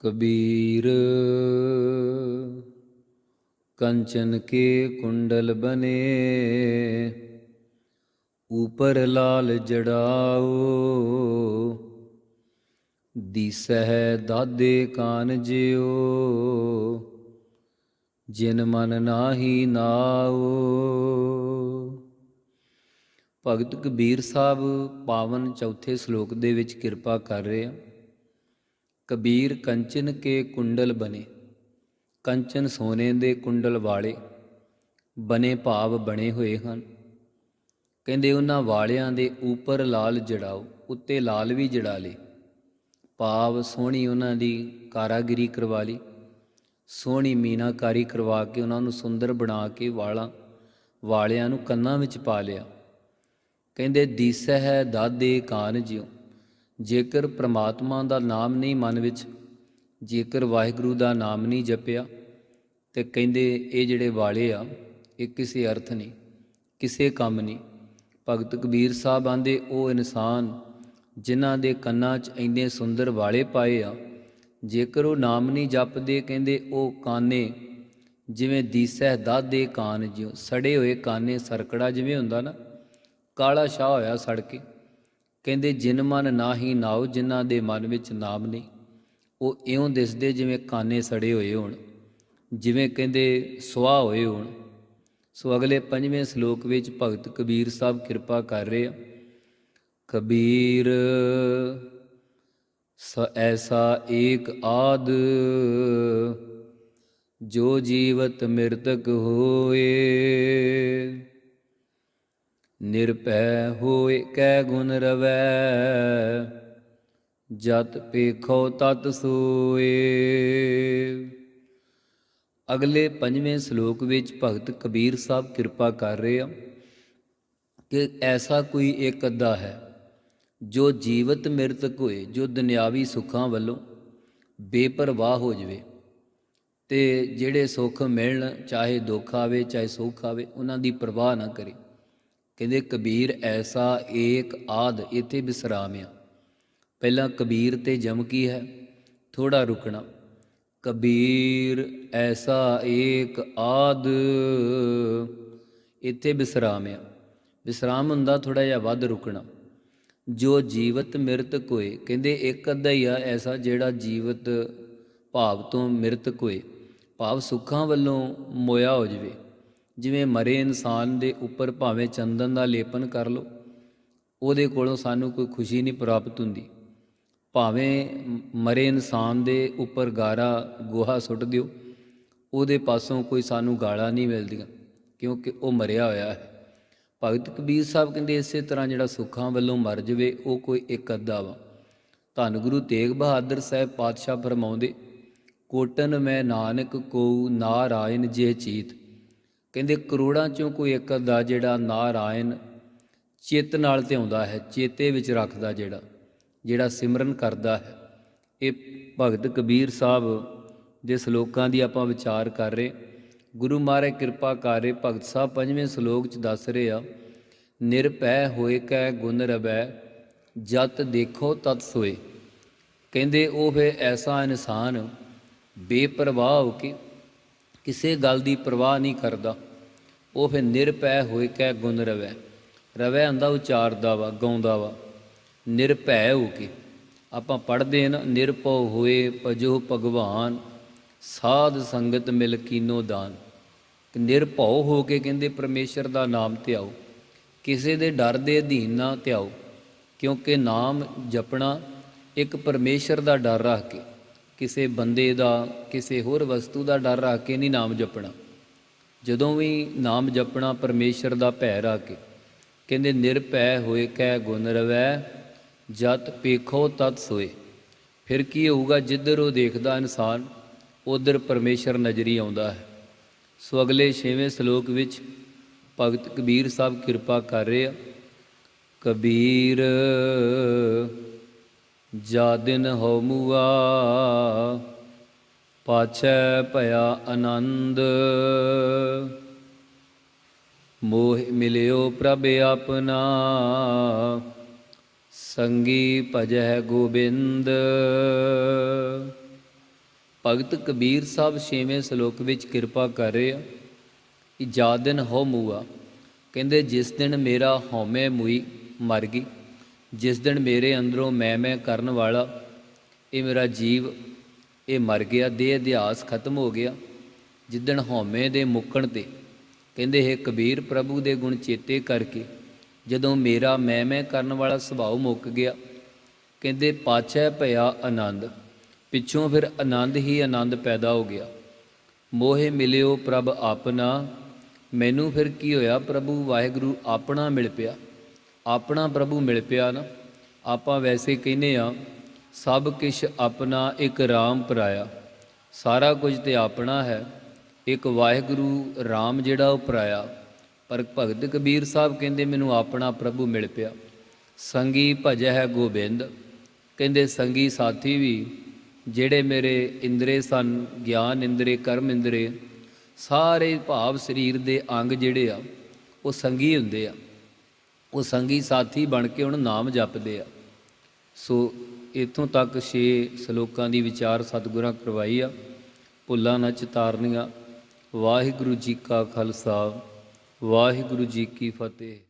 ਕਬੀਰ, ਕੰਚਨ ਕੇ ਕੁੰਡਲ ਬਨੇ, ਉਪਰ ਲਾਲ ਜੜਾਓ, ਦੀਸਹਿ ਦਾਦੇ ਕਾਨ ਜਿਓ, ਜਿਨ ਮਨ ਨਾਹੀ ਨਾਓ। ਭਗਤ ਕਬੀਰ ਸਾਹਿਬ ਪਾਵਨ ਚੌਥੇ ਸ਼ਲੋਕ ਦੇ ਵਿੱਚ ਕਿਰਪਾ ਕਰ ਰਹੇ ਆ। ਕਬੀਰ ਕੰਚਨ ਕੇ ਕੁੰਡਲ ਬਨੇ ਕੰਚਨ ਸੋਨੇ ਦੇ ਕੁੰਡਲ ਵਾਲੇ ਬਨੇ ਭਾਵ ਬਣੇ ਹੋਏ ਹਨ। ਕਹਿੰਦੇ ਉਹਨਾਂ ਵਾਲਿਆਂ ਦੇ ਉੱਪਰ ਲਾਲ ਜੜਾਓ, ਉੱਤੇ ਲਾਲ ਵੀ ਜੜਾ ਲੇ। ਭਾਵ ਸੋਹਣੀ ਉਹਨਾਂ ਦੀ ਕਾਰਾਗਰੀ ਕਰਵਾ ਲਈ ਸੋਹਣੀ ਮੀਨਾਕਾਰੀ ਕਰਵਾ ਕੇ ਉਹਨਾਂ ਨੂੰ ਸੁੰਦਰ ਬਣਾ ਕੇ ਵਾਲਾਂ, ਵਾਲਿਆਂ ਨੂੰ ਕੰਨਾਂ ਵਿੱਚ ਪਾ ਲਿਆ। ਕਹਿੰਦੇ ਦੀਸੈ ਹੈ ਦਾਦੇ ਕਾਨ ਜਿਉ ਜੇਕਰ ਪ੍ਰਮਾਤਮਾ ਦਾ ਨਾਮ ਨਹੀਂ ਮਨ ਵਿੱਚ, ਜੇਕਰ ਵਾਹਿਗੁਰੂ ਦਾ ਨਾਮ ਨਹੀਂ ਜਪਿਆ, ਤੇ ਕਹਿੰਦੇ ਇਹ ਜਿਹੜੇ ਵਾਲੇ ਆ, ਇਹ ਕਿਸੇ ਅਰਥ ਨਹੀਂ, ਕਿਸੇ ਕੰਮ ਨਹੀਂ। ਭਗਤ ਕਬੀਰ ਸਾਹਿਬ ਆਂਦੇ, ਉਹ ਇਨਸਾਨ ਜਿਨ੍ਹਾਂ ਦੇ ਕੰਨਾਂ 'ਚ ਇੰਨੇ ਸੁੰਦਰ ਵਾਲੇ ਪਾਏ ਆ, ਜੇਕਰ ਉਹ ਨਾਮ ਨਹੀਂ ਜਪਦੇ, ਕਹਿੰਦੇ ਉਹ ਕਾਨੇ, ਜਿਵੇਂ ਦੀਸੈ ਦਾਦੇ ਕਾਨ ਜਿਉ, ਸੜੇ ਹੋਏ ਕਾਨੇ ਸਰਕੜਾ ਜਿਵੇਂ ਹੁੰਦਾ ਨਾ, ਕਾਲਾ ਸ਼ਾਹ ਹੋਇਆ ਸੜ ਕੇ ਕਹਿੰਦੇ, ਜਿਨ ਮਨ ਨਾਹੀ ਨਾਉ, ਜਿਨ੍ਹਾਂ ਦੇ ਮਨ ਵਿੱਚ ਨਾਮ ਨਹੀਂ ਉਹ ਇਉਂ ਦਿਸਦੇ ਜਿਵੇਂ ਕਾਨੇ ਸੜੇ ਹੋਏ ਹੋਣ, ਜਿਵੇਂ ਕਹਿੰਦੇ ਸੁਆਹ ਹੋਏ ਹੋਣ। ਸੋ ਅਗਲੇ ਪੰਜਵੇਂ ਸ਼ਲੋਕ ਵਿੱਚ ਭਗਤ ਕਬੀਰ ਸਾਹਿਬ ਕਿਰਪਾ ਕਰ ਰਹੇ ਆ। ਕਬੀਰ, ਸ ਐਸਾ ਏਕ ਆਦ, ਜੋ ਜੀਵਤ ਮਿਰਤਕ ਹੋਏ। ਨਿਰਭੈ ਹੋਏ ਕੈ ਗੁਣ ਰਵੈ, ਜਤ ਪੇਖੋ ਤਤ ਸੋਏ। ਅਗਲੇ ਪੰਜਵੇਂ ਸ਼ਲੋਕ ਵਿੱਚ ਭਗਤ ਕਬੀਰ ਸਾਹਿਬ ਕਿਰਪਾ ਕਰ ਰਹੇ ਆ ਕਿ ਐਸਾ ਕੋਈ ਇੱਕ ਅੱਧਾ ਹੈ ਜੋ ਜੀਵਤ ਮਿਰਤਕ ਹੋਏ ਜੋ ਦੁਨਿਆਵੀ ਸੁੱਖਾਂ ਵੱਲੋਂ ਬੇਪਰਵਾਹ ਹੋ ਜਵੇ ਤੇ ਜਿਹੜੇ ਸੁੱਖ ਮਿਲਣ, ਚਾਹੇ ਦੁੱਖ ਆਵੇ, ਚਾਹੇ ਸੁੱਖ ਆਵੇ, ਉਹਨਾਂ ਦੀ ਪਰਵਾਹ ਨਾ ਕਰੇ। ਕਹਿੰਦੇ, ਕਬੀਰ ਐਸਾ ਏਕ ਆਦ ਇਥੇ ਵਿਸਰਾਮ ਆ ਪਹਿਲਾਂ ਕਬੀਰ ਤੇ ਜਮ ਕੀ ਹੈ? ਥੋੜਾ ਰੁਕਣਾ। ਕਬੀਰ ਐਸਾ ਏਕ ਆਦ ਇਥੇ ਵਿਸਰਾਮ ਆ ਵਿਸਰਾਮ ਹੁੰਦਾ ਥੋੜਾ ਜਿਹਾ ਵੱਧ ਰੁਕਣਾ। ਜੋ ਜੀਵਤ ਮਿਰਤਕ ਹੋਏ ਕਹਿੰਦੇ, ਇੱਕ ਅੱਧਾ ਹੀ ਆ ਐਸਾ ਜਿਹੜਾ ਜੀਵਤ ਭਾਵ ਤੋਂ ਮਿਰਤਕ ਹੋਏ ਭਾਵ ਸੁੱਖਾਂ ਵੱਲੋਂ ਮੋਇਆ ਹੋ ਜਵੇ। ਜਿਵੇਂ ਮਰੇ ਇਨਸਾਨ ਦੇ ਉੱਪਰ ਭਾਵੇਂ ਚੰਦਨ ਦਾ ਲੇਪਨ ਕਰ ਲਓ, ਉਹਦੇ ਕੋਲੋਂ ਸਾਨੂੰ ਕੋਈ ਖੁਸ਼ੀ ਨਹੀਂ ਪ੍ਰਾਪਤ ਹੁੰਦੀ। ਭਾਵੇਂ ਮਰੇ ਇਨਸਾਨ ਦੇ ਉੱਪਰ ਗਾਰਾ ਗੋਹਾ ਸੁੱਟ ਦਿਓ, ਉਹਦੇ ਪਾਸੋਂ ਕੋਈ ਸਾਨੂੰ ਗਾਲਾਂ ਨਹੀਂ ਮਿਲਦੀਆਂ, ਕਿਉਂਕਿ ਉਹ ਮਰਿਆ ਹੋਇਆ ਹੈ। ਭਗਤ ਕਬੀਰ ਸਾਹਿਬ ਕਹਿੰਦੇ ਇਸੇ ਤਰ੍ਹਾਂ ਜਿਹੜਾ ਸੁੱਖਾਂ ਵੱਲੋਂ ਮਰ ਜਵੇ, ਉਹ ਕੋਈ ਇੱਕ ਅੱਧਾ ਵਾ। ਧੰਨ ਗੁਰੂ ਤੇਗ ਬਹਾਦਰ ਸਾਹਿਬ ਪਾਤਸ਼ਾਹ ਫਰਮਾਉਂਦੇ, ਕੋਟਨ ਮੈਂ ਨਾਨਕ ਕੋ ਨਾਰਾਇਣ ਜੇ ਚੀਤ। ਕਹਿੰਦੇ ਕਰੋੜਾਂ ਚੋਂ ਕੋਈ ਇੱਕ ਅੱਧਾ ਜਿਹੜਾ ਨਾਰਾਇਣ ਚਿੱਤ ਨਾਲ ਧਿਆਉਂਦਾ ਹੈ, ਚੇਤੇ ਵਿੱਚ ਰੱਖਦਾ ਜਿਹੜਾ ਜਿਹੜਾ ਸਿਮਰਨ ਕਰਦਾ ਹੈ। ਇਹ ਭਗਤ ਕਬੀਰ ਸਾਹਿਬ ਦੇ ਸ਼ਲੋਕਾਂ ਦੀ ਆਪਾਂ ਵਿਚਾਰ ਕਰ ਰਹੇ। ਗੁਰੂ ਮਹਾਰਾਜ ਕਿਰਪਾ ਕਰ ਰਹੇ, ਭਗਤ ਸਾਹਿਬ ਪੰਜਵੇਂ ਸ਼ਲੋਕ ਚ ਦੱਸ ਰਹੇ ਆ, ਨਿਰਭੈ ਹੋਏ ਕੈ ਗੁਣ ਰਵੈ, ਜਤ ਦੇਖੋ ਤਤ ਸੋਏ। ਕਹਿੰਦੇ ਉਹ ਫੇ ਐਸਾ ਇਨਸਾਨ ਬੇਪਰਵਾਹ ਹੋ ਕੇ ਕਿਸੇ ਗੱਲ ਦੀ ਪਰਵਾਹ ਨਹੀਂ ਕਰਦਾ। ਉਹ ਫਿਰ ਨਿਰਭੈ ਹੋਏ ਕੈ ਗੁਣ ਰਵੈ। ਰਵੈ ਹੁੰਦਾ ਉਚਾਰਦਾ ਵਾ, ਗਾਉਂਦਾ ਵਾ। ਨਿਰਭੈ ਹੋ ਕੇ। ਆਪਾਂ ਪੜ੍ਹਦੇ ਨਾ ਨਿਰਭਉ ਹੋਏ ਪਜੋ ਭਗਵਾਨ, ਸਾਧ ਸੰਗਤ ਮਿਲ ਕੀਨੋ ਦਾਨ। ਕਿ ਨਿਰਭਉ ਹੋ ਕੇ ਕਹਿੰਦੇ ਪਰਮੇਸ਼ਰ ਦਾ ਨਾਮ ਧਿਆਓ। ਕਿਸੇ ਦੇ ਡਰ ਦੇ ਅਧੀਨ ਨਾ ਧਿਆਓ, ਕਿਉਂਕਿ ਨਾਮ ਜਪਣਾ ਇੱਕ ਪਰਮੇਸ਼ਰ ਦਾ ਡਰ ਰੱਖ ਕੇ। ਕਿਸੇ ਬੰਦੇ ਦਾ, ਕਿਸੇ ਹੋਰ ਵਸਤੂ ਦਾ ਡਰ ਰੱਖ ਕੇ ਨਹੀਂ ਨਾਮ ਜਪਣਾ। ਜਦੋਂ ਵੀ ਨਾਮ ਜਪਣਾ ਪਰਮੇਸ਼ਰ ਦਾ ਭੈ ਰੱਖ ਕੇ, ਕਹਿੰਦੇ, ਨਿਰਭੈ ਹੋਏ ਕੈ ਗੁਣ ਰਵੈ, ਜਤ ਪੇਖੋ ਤਤ ਸੋਏ। ਫਿਰ ਕੀ ਹੋਊਗਾ, ਜਿੱਧਰ ਉਹ ਦੇਖਦਾ ਇਨਸਾਨ, ਉਧਰ ਪਰਮੇਸ਼ਰ ਨਜ਼ਰੀ ਆਉਂਦਾ ਹੈ। ਸੋ ਅਗਲੇ 6ਵੇਂ ਸ਼ਲੋਕ ਵਿੱਚ ਭਗਤ ਕਬੀਰ ਸਾਹਿਬ ਕਿਰਪਾ ਕਰ ਰਹੇ ਆ। ਕਬੀਰ ਜਾ ਦਿਨ ਹੋ ਮੁਆ ਪਾਛੈ ਭਇਆ ਆਨੰਦ। ਮੋਹ ਮਿਲਿਓ ਪ੍ਰਭ ਆਪਣਾ, ਸੰਗੀ ਭਜੈ ਗੋਬਿੰਦ। ਭਗਤ ਕਬੀਰ ਸਾਹਿਬ ਛੇਵੇਂ ਸ਼ਲੋਕ ਵਿੱਚ ਕਿਰਪਾ ਕਰ ਰਹੇ ਆ ਕਿ ਜਾ ਦਿਨ ਹੋ ਮੁਆ ਕਹਿੰਦੇ, ਜਿਸ ਦਿਨ ਮੇਰਾ ਹਉਮੈ ਮੁਈ ਮਰ ਗਈ। ਜਿਸ ਦਿਨ ਮੇਰੇ ਅੰਦਰੋਂ ਮੈਂ ਮੈਂ ਕਰਨ ਵਾਲਾ ਇਹ ਮੇਰਾ ਜੀਵ, ਇਹ ਮਰ ਗਿਆ, ਦੇਹ ਅਧਿਆਸ ਖਤਮ ਹੋ ਗਿਆ। ਜਿੱਦਣ ਹਉਮੈ ਦੇ ਮੁੱਕਣ ਤੇ ਕਹਿੰਦੇ, ਹੈ ਕਬੀਰ, ਪ੍ਰਭੂ ਦੇ ਗੁਣ ਚੇਤੇ ਕਰਕੇ ਜਦੋਂ ਮੇਰਾ ਮੈਂ ਮੈਂ ਕਰਨ ਵਾਲਾ ਸੁਭਾਅ ਮੁੱਕ ਗਿਆ, ਕਹਿੰਦੇ, ਪਾਛੈ ਭਇਆ ਆਨੰਦ। ਪਿੱਛੋਂ ਫਿਰ ਆਨੰਦ ਹੀ ਆਨੰਦ ਪੈਦਾ ਹੋ ਗਿਆ। ਮੋਹਿ ਮਿਲਿਓ ਪ੍ਰਭ ਆਪਣਾ, ਮੈਨੂੰ ਫਿਰ ਕੀ ਹੋਇਆ, ਪ੍ਰਭੂ ਵਾਹਿਗੁਰੂ ਆਪਣਾ ਮਿਲ ਪਿਆ। ਆਪਣਾ ਪ੍ਰਭੂ ਮਿਲ ਪਿਆ ਨਾ, ਆਪਾਂ ਵੈਸੇ ਕਹਿੰਦੇ ਆ ਸਭ ਕਿਛ ਆਪਣਾ ਇੱਕ RAM ਪਰਾਇਆ। ਸਾਰਾ ਕੁਝ ਤੇ ਆਪਣਾ ਹੈ, ਇੱਕ ਵਾਹਿਗੁਰੂ RAM ਜਿਹੜਾ ਉਹ ਪਰਾਇਆ। ਪਰ ਭਗਤ ਕਬੀਰ ਸਾਹਿਬ ਕਹਿੰਦੇ, ਮੈਨੂੰ ਆਪਣਾ ਪ੍ਰਭੂ ਮਿਲ ਪਿਆ। ਸੰਗੀ ਭਜੈ ਹੈ ਗੋਬਿੰਦ। ਕਹਿੰਦੇ, ਸੰਗੀ ਸਾਥੀ ਵੀ, ਜਿਹੜੇ ਮੇਰੇ ਇੰਦਰੇ ਸਨ, ਗਿਆਨ ਇੰਦਰੇ, ਕਰਮ ਇੰਦਰੇ, ਸਾਰੇ ਭਾਵ ਸਰੀਰ ਦੇ ਅੰਗ ਜਿਹੜੇ ਆ, ਉਹ ਸੰਗੀ ਹੁੰਦੇ ਆ। ਉਹ ਸੰਗੀ ਸਾਥੀ ਬਣ ਕੇ ਹੁਣ ਨਾਮ ਜਪਦੇ ਆ। ਸੋ ਇਥੋਂ ਤੱਕ 6 ਸ਼ਲੋਕਾਂ ਦੀ ਵਿਚਾਰ ਸਤਿਗੁਰਾਂ ਕਰਵਾਈ ਆ। ਭੁੱਲਾਂ ਨਾ ਚਿਤਾਰਨੀਆਂ। ਵਾਹਿਗੁਰੂ ਜੀ ਕਾ ਖਾਲਸਾ। ਵਾਹਿਗੁਰੂ ਜੀ ਕੀ ਫਤਿਹ।